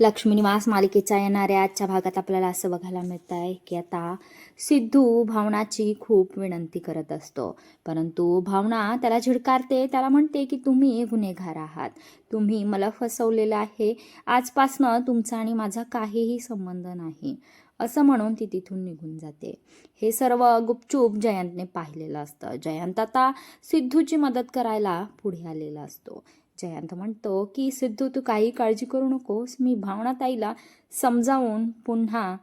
लक्ष्मी निवास मालिकेच्या येणाऱ्या आजच्या भागात आपल्याला असं बघायला मिळत आहे की आता सिद्धू भावनाची खूप विनंती करत असतो. परंतु भावना त्याला झिडकारते त्याला म्हणते की तुम्ही गुन्हेगार आहात. तुम्ही मला फसवलेलं आहे. आजपासनं तुमचा आणि माझा काहीही संबंध नाही. असं म्हणून ती तिथून निघून जाते. हे सर्व गुपचूप जयंतने पाहिलेलं असतं. जयंत आता सिद्धूची मदत करायला पुढे आलेला असतो. जयंत म्हणतो की सिद्धू तू काही काळजी करू नकोस. मी भावनाताईला समजावून पुन्हा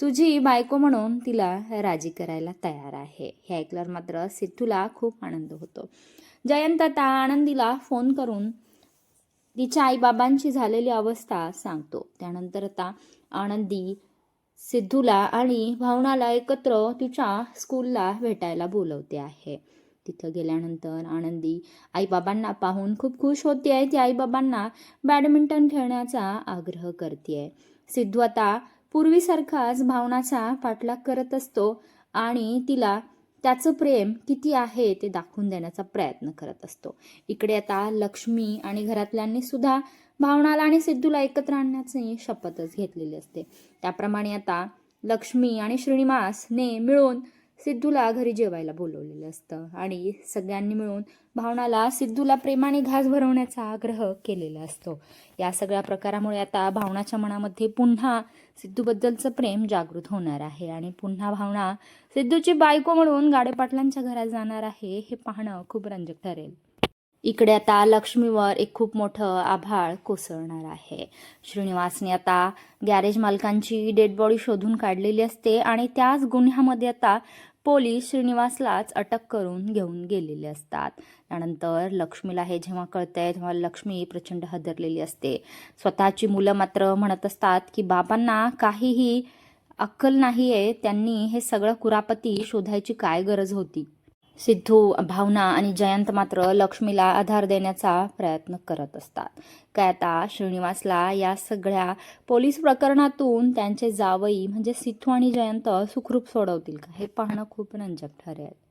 तुझी बायको म्हणून तिला राजी करायला तयार आहे. हे ऐकल्यावर मात्र सिद्धूला खूप आनंद होतो. जयंत आता आनंदीला फोन करून तिच्या आईबाबांची झालेली अवस्था सांगतो. त्यानंतर आता आनंदी सिद्धूला आणि भावनाला एकत्र तिच्या स्कूलला भेटायला बोलवते आहे. तिथं गेल्यानंतर आनंदी आईबाबांना पाहून खूप खुश होते आहे ती आईबाबांना बॅडमिंटन खेळण्याचा आग्रह करते सिद्धू आता पूर्वीसारखाच भावनाचा पाठलाग करत असतो आणि तिला त्याचं प्रेम किती आहे ते दाखवून देण्याचा प्रयत्न करत असतो. इकडे आता लक्ष्मी आणि घरातल्यांनी सुद्धा भावनाला आणि सिद्धूला एकत्र आणण्याची शपथच घेतलेली असते. त्याप्रमाणे आता लक्ष्मी आणि श्रीनिवासने मिळून सिद्धूला घरी जेवायला बोलवलेलं असतं आणि सगळ्यांनी मिळून भावनाला सिद्धूला प्रेमाने घास भरवण्याचा आग्रह केलेला असतो. या सगळ्या प्रकारामुळे आता भावनाच्या मनामध्ये पुन्हा सिद्धूबद्दलचं प्रेम जागृत होणार आहे आणि पुन्हा भावना सिद्धूची बायको म्हणून गाडेपाटलांच्या घरात जाणार आहे हे पाहणं खूप रंजक ठरेल. इकडे आता लक्ष्मीवर एक खूप मोठं आभाळ कोसळणार आहे. श्रीनिवासने आता गॅरेज मालकांची डेड बॉडी शोधून काढलेली असते आणि त्याच गुन्ह्यामध्ये आता पोलीस श्रीनिवासलाच अटक करून घेऊन गेलेले असतात. त्यानंतर लक्ष्मीला हे जेव्हा कळतंय तेव्हा लक्ष्मी प्रचंड हदरलेली असते. स्वतःची मुलं मात्र म्हणत असतात की बाबांना काहीही अक्कल नाही आहे त्यांनी हे सगळं कुरापती शोधायची काय गरज होती? सिद्धू भावना आणि जयंत मात्र लक्ष्मीला आधार देण्याचा प्रयत्न करत असतात. काय आता श्रीनिवासला या सगळ्या पोलीस प्रकरणातून त्यांचे जावई म्हणजे सिद्धू आणि जयंत सुखरूप सोडवतील का? हे पाहणं खूप रंजक ठरेल.